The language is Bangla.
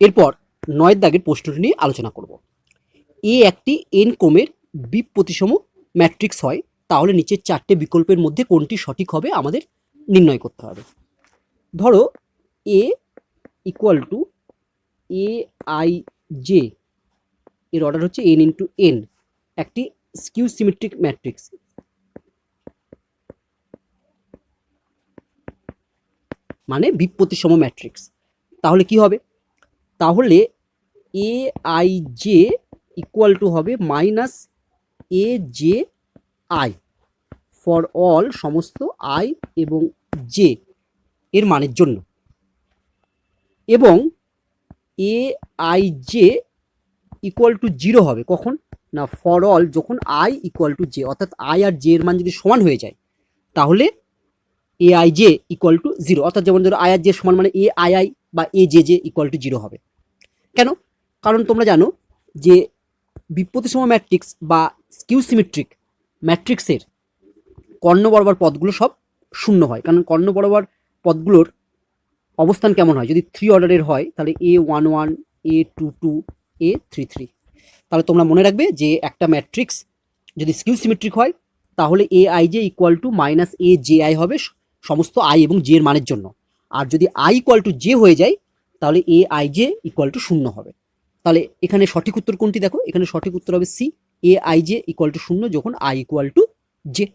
এরপর নয়ের দাগের প্রশ্নটি নিয়ে আলোচনা করব। এ একটি এন ক্রমের বিপ প্রতিসম ম্যাট্রিক্স হয়, তাহলে নিচের চারটে বিকল্পের মধ্যে কোনটি সঠিক হবে আমাদের নির্ণয় করতে হবে। ধরো A equal to A I J এর অর্ডার হচ্ছে এন ইন্টু এন একটি স্কিউ সিমেট্রিক ম্যাট্রিক্স মানে বিপ্রতিসম ম্যাট্রিক্স তাহলে কি হবে? তাহলে A I J equal to হবে minus A J I for all সমস্ত আই এবং জে এর মানের জন্য। এবং A I J equal to zero হবে কখন? না ফর অল যখন আই ইকুয়াল টু জে অর্থাৎ আই আর জে এর মান যদি সমান হয়ে যায়, তাহলে A I J equal to zero অর্থাৎ যেমন ধরো আই আর জে সমান মানে এ আই আই বা A J J equal to zero হবে। কেন? কারণ তোমরা জানো যে বিপ্রতিসম ম্যাট্রিক্স বা স্কিউ সিমেট্রিক ম্যাট্রিক্সের কর্ণ বরাবর পদগুলো সব শূন্য হয়। কারণ কর্ণ বরাবর পদগুলোর অবস্থান কেমন হয়? যদি থ্রি অর্ডারের হয়, তাহলে A one one A two two A three three তাহলে তোমরা মনে রাখবে যে একটা ম্যাট্রিক্স যদি স্কিউ সিমেট্রিক হয়, তাহলে A I J equal to minus A J I হবে সমস্ত আই এবং জে এর মানের জন্য। আর যদি আই ইকুয়াল টু জে হয়ে যায়, তাহলে A I J equal to শূন্য হবে। তাহলে এখানে সঠিক উত্তর কোনটি দেখো? এখানে সঠিক উত্তর হবে C A I J equal to শূন্য যখন আই ইকুয়াল টু জে